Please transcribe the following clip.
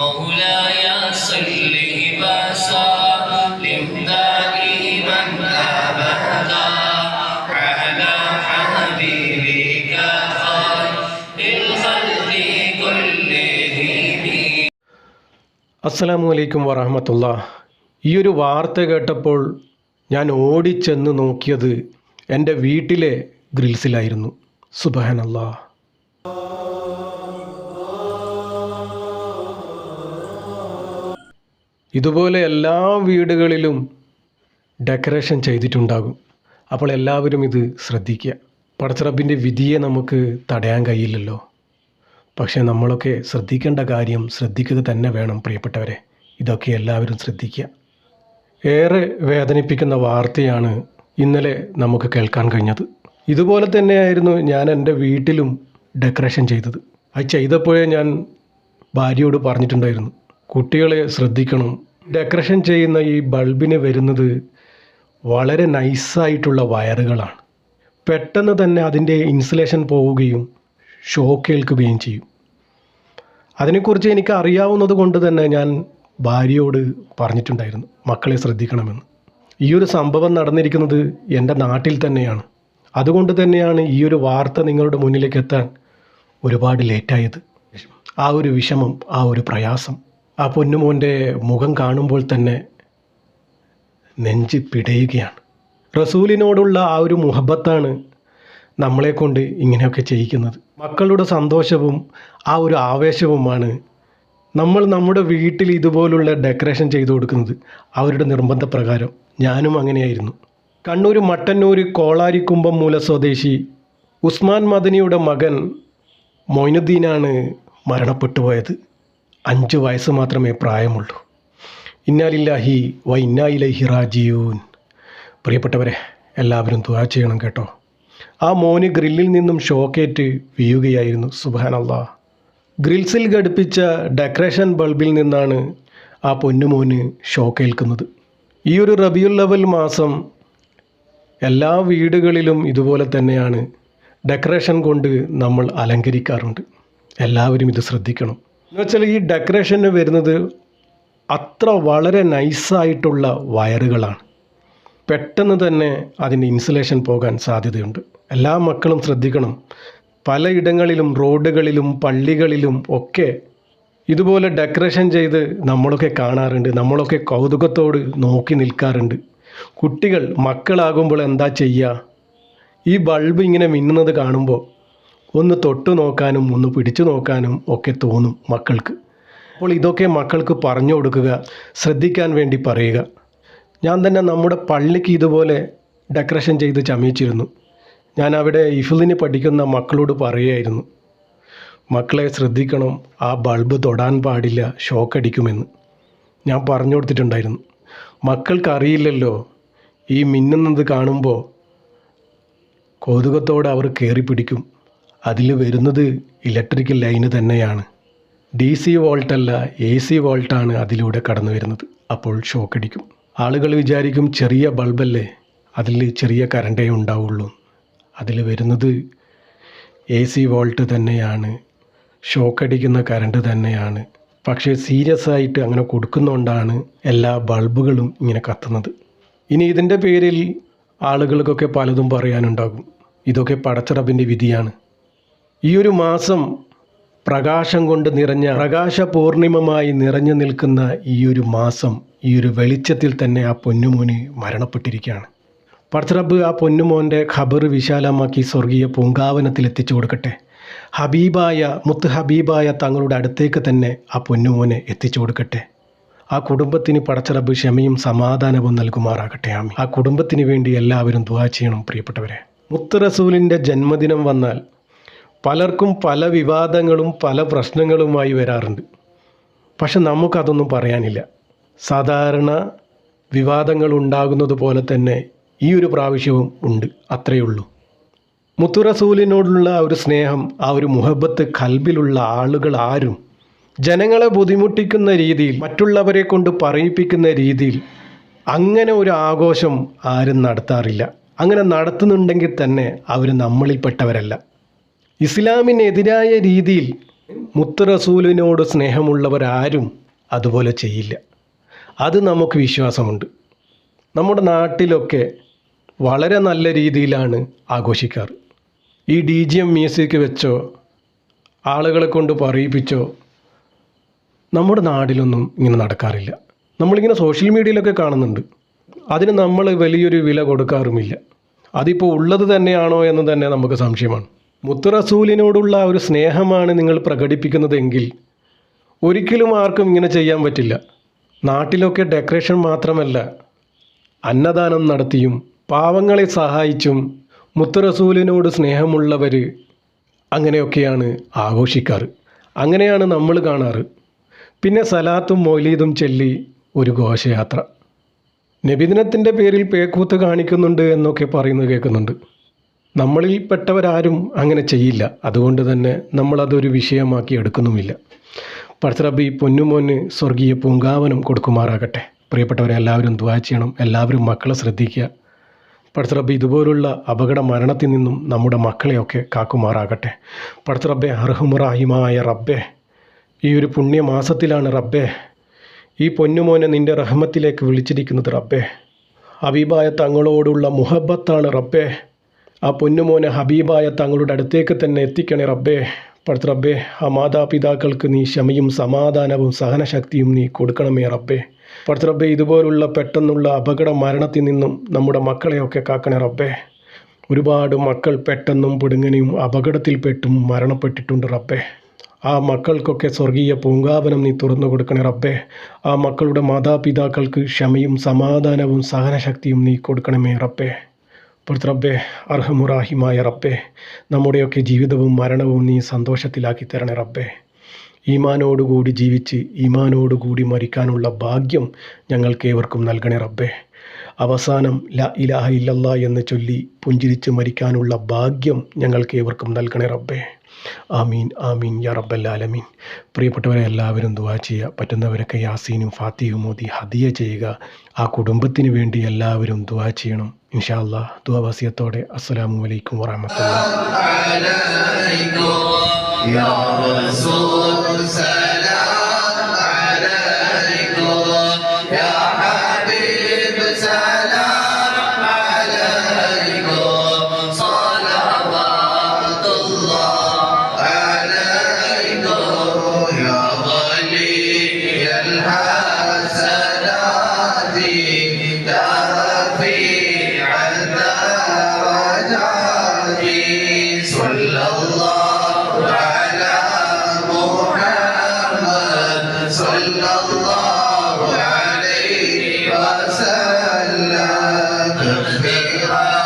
مولاي صل وسلم دائما ابدا على حبيبك خير الخلق كلهم അസ്സലാമു അലൈക്കും വറഹമത്തുള്ള ഈ ഒരു വാർത്ത കേട്ടപ്പോൾ ഞാൻ ഓടിച്ചെന്ന് നോക്കിയത് എൻ്റെ വീട്ടിലെ ഗ്രിൽസിലായിരുന്നു സുബഹാനല്ലാ ഇതുപോലെ എല്ലാ വീടുകളിലും ഡെക്കറേഷൻ ചെയ്തിട്ടുണ്ടാകും. അപ്പോൾ എല്ലാവരും ഇത് ശ്രദ്ധിക്കുക. പടച്ചിറപ്പിന്റെ വിധിയെ നമുക്ക് തടയാൻ കഴിയില്ലല്ലോ. പക്ഷേ നമ്മളൊക്കെ ശ്രദ്ധിക്കേണ്ട കാര്യം ശ്രദ്ധിക്കുക തന്നെ വേണം പ്രിയപ്പെട്ടവരെ. ഇതൊക്കെ എല്ലാവരും ശ്രദ്ധിക്കുക. ഏറെ വേദനിപ്പിക്കുന്ന വാർത്തയാണ് ഇന്നലെ നമുക്ക് കേൾക്കാൻ കഴിഞ്ഞത്. ഇതുപോലെ തന്നെയായിരുന്നു ഞാൻ എന്റെ വീട്ടിലും ഡെക്കറേഷൻ ചെയ്തത്. അത് ചെയ്തപ്പോഴേ ഞാൻ ഭാര്യയോട് പറഞ്ഞിട്ടുണ്ടായിരുന്നു. കുട്ടികളെ ശ്രദ്ധിക്കണം. ഡെക്കറേഷൻ ചെയ്യുന്ന ഈ ബൾബിന് വരുന്നത് വളരെ നൈസായിട്ടുള്ള വയറുകളാണ്. പെട്ടെന്ന് തന്നെ അതിന്റെ ഇൻസുലേഷൻ പോവുകയും ഷോക്ക് ഏൽക്കുകയും ചെയ്യും. അതിനെക്കുറിച്ച് എനിക്ക് അറിയാവുന്നത് കൊണ്ട് തന്നെ ഞാൻ ഭാര്യയോട് പറഞ്ഞിട്ടുണ്ടായിരുന്നു മക്കളെ ശ്രദ്ധിക്കണമെന്ന്. ഈ ഒരു സംഭവം നടന്നിരിക്കുന്നത് എന്റെ നാട്ടിൽ തന്നെയാണ്. അതുകൊണ്ട് തന്നെയാണ് ഈ ഒരു വാർത്ത നിങ്ങളുടെ മുന്നിലേക്ക് എത്താൻ ഒരുപാട് ലേറ്റായത്. ആ ഒരു വിഷമം ആ ഒരു പ്രയാസം ആ പൊന്നുമോന്റെ മുഖം കാണുമ്പോൾ തന്നെ നെഞ്ച് പിടയുകയാണ് റസൂലിനോടുള്ള ആ ഒരു മുഹബത്താണ് നമ്മളെ കൊണ്ട് ഇങ്ങനെയൊക്കെ ചെയ്യിക്കുന്നത്. മക്കളുടെ സന്തോഷവും ആ ഒരു ആവേശവുമാണ് നമ്മൾ നമ്മുടെ വീട്ടിൽ ഇതുപോലുള്ള ഡെക്കറേഷൻ ചെയ്തു കൊടുക്കുന്നത്. അവരുടെ നിർബന്ധപ്രകാരം ഞാനും അങ്ങനെയായിരുന്നു. കണ്ണൂർ മട്ടന്നൂർ കോളാരിക്കുമ്പം മൂല സ്വദേശി ഉസ്മാൻ മദനിയുടെ മകൻ മൊയ്നുദ്ദീനാണ് മരണപ്പെട്ടു പോയത് അഞ്ച് വയസ്സ് മാത്രമേ പ്രായമുള്ളൂ. ഇന്നാലില്ലാഹി വ ഇന്നായിലഹി റാജിയൂൻ പ്രിയപ്പെട്ടവരെ എല്ലാവരും ദുആ ചെയ്യണം കേട്ടോ. ആ മോന് ഗ്രില്ലിൽ നിന്നും ഷോക്കേറ്റ് വീഴുകയായിരുന്നു. സുബാനല്ല ഗ്രിൽസിൽ ഘടിപ്പിച്ച ഡെക്കറേഷൻ ബൾബിൽ നിന്നാണ് ആ പൊന്നുമോന് ഷോക്കേൽക്കുന്നത്. ഈ ഒരു റബിയുൽ ലവൽ മാസം എല്ലാ വീടുകളിലും ഇതുപോലെ തന്നെയാണ് ഡെക്കറേഷൻ കൊണ്ട് നമ്മൾ അലങ്കരിക്കാറുണ്ട്. എല്ലാവരും ഇത് ശ്രദ്ധിക്കണം. എന്ന് വെച്ചാൽ ഈ ഡെക്കറേഷന് വരുന്നത് അത്ര വളരെ നൈസായിട്ടുള്ള വയറുകളാണ്. പെട്ടെന്ന് തന്നെ അതിന്റെ ഇൻസുലേഷൻ പോകാൻ സാധ്യതയുണ്ട്. എല്ലാ മക്കളും ശ്രദ്ധിക്കണം. പലയിടങ്ങളിലും റോഡുകളിലും പള്ളികളിലും ഒക്കെ ഇതുപോലെ ഡെക്കറേഷൻ ചെയ്ത് നമ്മളൊക്കെ കാണാറുണ്ട്. നമ്മളൊക്കെ കൗതുകത്തോട് നോക്കി നിൽക്കാറുണ്ട്. കുട്ടികൾ മക്കളാകുമ്പോൾ എന്താ ചെയ്യുക? ഈ ബൾബ് ഇങ്ങനെ മിന്നുന്നത് കാണുമ്പോൾ ഒന്ന് തൊട്ടു നോക്കാനും ഒന്ന് പിടിച്ചു നോക്കാനും ഒക്കെ തോന്നും മക്കൾക്ക്. അപ്പോൾ ഇതൊക്കെ മക്കൾക്ക് പറഞ്ഞു കൊടുക്കുക ശ്രദ്ധിക്കാൻ വേണ്ടി പറയുക. ഞാൻ തന്നെ നമ്മുടെ പള്ളിക്ക് ഇതുപോലെ ഡെക്കറേഷൻ ചെയ്ത് ചമയിച്ചിരുന്നു. ഞാൻ അവിടെ ഇഫുലിന് പഠിക്കുന്ന മക്കളോട് പറയുമായിരുന്നു മക്കളെ ശ്രദ്ധിക്കണം ആ ബൾബ് തൊടാൻ പാടില്ല ഷോക്ക് അടിക്കുമെന്ന്. ഞാൻ പറഞ്ഞു കൊടുത്തിട്ടുണ്ടായിരുന്നു. മക്കൾക്കറിയില്ലല്ലോ ഈ മിന്നുന്നത് കാണുമ്പോൾ കൗതുകത്തോടെ അവർ കയറി പിടിക്കും. അതിൽ വരുന്നത് ഇലക്ട്രിക്കൽ ലൈന് തന്നെയാണ്. ഡി സി വോൾട്ടല്ല എ സി വോൾട്ടാണ് അതിലൂടെ കടന്നു വരുന്നത്. അപ്പോൾ ഷോക്ക് അടിക്കും. ആളുകൾ വിചാരിക്കും ചെറിയ ബൾബല്ലേ അതിൽ ചെറിയ കറണ്ടേ ഉണ്ടാവുള്ളൂ. അതിൽ വരുന്നത് എ സി വോൾട്ട് തന്നെയാണ്. ഷോക്ക് അടിക്കുന്ന കറണ്ട് തന്നെയാണ്. പക്ഷേ സീരിയസ് ആയിട്ട് അങ്ങനെ കൊടുക്കുന്നതുകൊണ്ടാണ് എല്ലാ ബൾബുകളും ഇങ്ങനെ കത്തുന്നത്. ഇനി ഇതിന്റെ പേരിൽ ആളുകൾക്കൊക്കെ പലതും പറയാനുണ്ടാകും. ഇതൊക്കെ പടച്ചറബിന്റെ വിധിയാണ്. ഈ ഒരു മാസം പ്രകാശം കൊണ്ട് നിറഞ്ഞ പ്രകാശ പൂർണിമമായി നിറഞ്ഞു നിൽക്കുന്ന ഈ ഒരു മാസം ഈ ഒരു വെളിച്ചത്തിൽ തന്നെ ആ പൊന്നുമോന് മരണപ്പെട്ടിരിക്കുകയാണ്. പടച്ചറബ് ആ പൊന്നുമോന്റെ ഖബർ വിശാലമാക്കി സ്വർഗീയ പൂങ്കാവനത്തിൽ എത്തിച്ചു കൊടുക്കട്ടെ. ഹബീബായ മുത്ത് ഹബീബായ തങ്ങളുടെ അടുത്തേക്ക് തന്നെ ആ പൊന്നുമോനെ എത്തിച്ചു കൊടുക്കട്ടെ. ആ കുടുംബത്തിന് പടച്ചറബ് ക്ഷമയും സമാധാനവും നൽകുമാറാകട്ടെ. ആമി ആ കുടുംബത്തിന് വേണ്ടി എല്ലാവരും ദുവാ ചെയ്യണം പ്രിയപ്പെട്ടവരെ. മുത്ത് റസൂലിന്റെ ജന്മദിനം വന്നാൽ പലർക്കും പല വിവാദങ്ങളും പല പ്രശ്നങ്ങളുമായി വരാറുണ്ട്. പക്ഷെ നമുക്കതൊന്നും പറയാനില്ല. സാധാരണ വിവാദങ്ങൾ ഉണ്ടാകുന്നത് പോലെ തന്നെ ഈ ഒരു പ്രാവശ്യവും ഉണ്ട്. അത്രയേ ഉള്ളൂ. മുത്തുറസൂലിനോടുള്ള ആ ഒരു സ്നേഹം ആ ഒരു മുഹബത്ത് കൽബിലുള്ള ആളുകൾ ആരും ജനങ്ങളെ ബുദ്ധിമുട്ടിക്കുന്ന രീതിയിൽ മറ്റുള്ളവരെ കൊണ്ട് പറയിപ്പിക്കുന്ന രീതിയിൽ അങ്ങനെ ഒരു ആഘോഷം ആരും നടത്താറില്ല. അങ്ങനെ നടത്തുന്നുണ്ടെങ്കിൽ തന്നെ അവർ നമ്മളിൽപ്പെട്ടവരല്ല. ഇസ്ലാമിനെതിരായ രീതിയിൽ മുത്തറസൂലിനോട് സ്നേഹമുള്ളവരാരും അതുപോലെ ചെയ്യില്ല. അത് നമുക്ക് വിശ്വാസമുണ്ട്. നമ്മുടെ നാട്ടിലൊക്കെ വളരെ നല്ല രീതിയിലാണ് ആഘോഷിക്കാറ്. ഈ ഡി ജി എം മ്യൂസിക് വെച്ചോ ആളുകളെ കൊണ്ട് പറയിപ്പിച്ചോ നമ്മുടെ നാടിലൊന്നും ഇങ്ങനെ നടക്കാറില്ല. നമ്മളിങ്ങനെ സോഷ്യൽ മീഡിയയിലൊക്കെ കാണുന്നുണ്ട്. അതിന് നമ്മൾ വലിയൊരു വില കൊടുക്കാറുമില്ല. അതിപ്പോൾ ഉള്ളത് തന്നെയാണോ എന്ന് തന്നെ നമുക്ക് സംശയമാണ്. മുത്ത് റസൂലിനോടുള്ള ഒരു സ്നേഹമാണ് നിങ്ങൾ പ്രകടിപ്പിക്കുന്നതെങ്കിൽ ഒരിക്കലും ആർക്കും ഇങ്ങനെ ചെയ്യാൻ പറ്റില്ല. നാട്ടിലൊക്കെ ഡെക്കറേഷൻ മാത്രമല്ല അന്നദാനം നടത്തിയും പാവങ്ങളെ സഹായിച്ചും മുത്തുറസൂലിനോട് സ്നേഹമുള്ളവർ അങ്ങനെയൊക്കെയാണ് ആഘോഷിക്കാറ്. അങ്ങനെയാണ് നമ്മൾ കാണാറ്. പിന്നെ സലാത്തും മൊയ്ലീദും ചെല്ലി ഒരു ഘോഷയാത്ര. നബിദിനത്തിന്റെ പേരിൽ പേക്കൂത്ത് കാണിക്കുന്നുണ്ട് എന്നൊക്കെ പറയുന്നത് കേൾക്കുന്നുണ്ട്. നമ്മളിൽ പെട്ടവരാരും അങ്ങനെ ചെയ്യില്ല. അതുകൊണ്ട് തന്നെ നമ്മളതൊരു വിഷയമാക്കി എടുക്കുന്നുമില്ല. പർത്തറബി പൊന്നുമോന് സ്വർഗീയ പൂങ്കാവനം കൊടുക്കുമാറാകട്ടെ. പ്രിയപ്പെട്ടവരെ എല്ലാവരും ദ്വാ ചെയ്യണം. എല്ലാവരും മക്കളെ ശ്രദ്ധിക്കുക. പടച്ചറബ് ഇതുപോലുള്ള അപകട മരണത്തിൽ നിന്നും നമ്മുടെ മക്കളെയൊക്കെ കാക്കുമാറാകട്ടെ. പടത്തറബ്ബെ അർഹമുറാഹിമായ റബ്ബെ ഈ ഒരു പുണ്യമാസത്തിലാണ് റബ്ബെ ഈ പൊന്നുമോനെ നിന്റെ റഹ്മത്തിലേക്ക് വിളിച്ചിരിക്കുന്നത് റബ്ബെ. ഹബീബായ തങ്ങളോടുള്ള മുഹബത്താണ് റബ്ബെ. ആ പൊന്നുമോനെ ഹബീബായ തങ്ങളുടെ അടുത്തേക്ക് തന്നെ എത്തിക്കണേ റബ്ബേ. പടുത്ത റബ്ബേ ആ മാതാപിതാക്കൾക്ക് നീ ക്ഷമയും സമാധാനവും സഹനശക്തിയും നീ കൊടുക്കണമേ റബ്ബേ. പടുത്ത റബ്ബേ ഇതുപോലുള്ള പെട്ടെന്നുള്ള അപകട മരണത്തിൽ നിന്നും നമ്മുടെ മക്കളെയൊക്കെ കാക്കണേ റബ്ബേ. ഒരുപാട് മക്കൾ പെട്ടെന്നും പിടുങ്ങനെയും അപകടത്തിൽപ്പെട്ടും മരണപ്പെട്ടിട്ടുണ്ട് റബ്ബേ. ആ മക്കൾക്കൊക്കെ സ്വർഗീയ പൂങ്കാവനം നീ തുറന്നു കൊടുക്കണേ റബ്ബേ. ആ മക്കളുടെ മാതാപിതാക്കൾക്ക് ക്ഷമയും സമാധാനവും സഹനശക്തിയും നീ കൊടുക്കണമേ റബ്ബേ. പുറത്ത് അർഹമുറാഹിമായ റബ്ബെ നമ്മുടെയൊക്കെ ജീവിതവും മരണവും നീ സന്തോഷത്തിലാക്കി തരണേ റബ്ബെ. ഈമാനോടുകൂടി ജീവിച്ച് ഈമാനോടുകൂടി മരിക്കാനുള്ള ഭാഗ്യം ഞങ്ങൾക്ക് ഏവർക്കും നൽകണേ റബ്ബേ. അവസാനം ല ഇലാഹ ഇല്ലല്ലാ എന്ന് ചൊല്ലി പുഞ്ചിരിച്ച് മരിക്കാനുള്ള ഭാഗ്യം ഞങ്ങൾക്ക് ഏവർക്കും നൽകണേ റബ്ബേ. ആമീൻ ആമീൻ യാ റബ്ബല്ലാലമീൻ പ്രിയപ്പെട്ടവരെ എല്ലാവരും ദുവാ ചെയ്യുക. പറ്റുന്നവരൊക്കെ യാസീനും ഫാത്തിയും മോദി ഹദിയ ചെയ്യുക. ആ കുടുംബത്തിന് വേണ്ടി എല്ലാവരും ദുവാ ചെയ്യണം. ഇൻഷാ അല്ലാ ദുവാ വസിയത്തോടെ. അസ്സലാമു അലൈക്കും വറഹമത്തുള്ള. Yeah.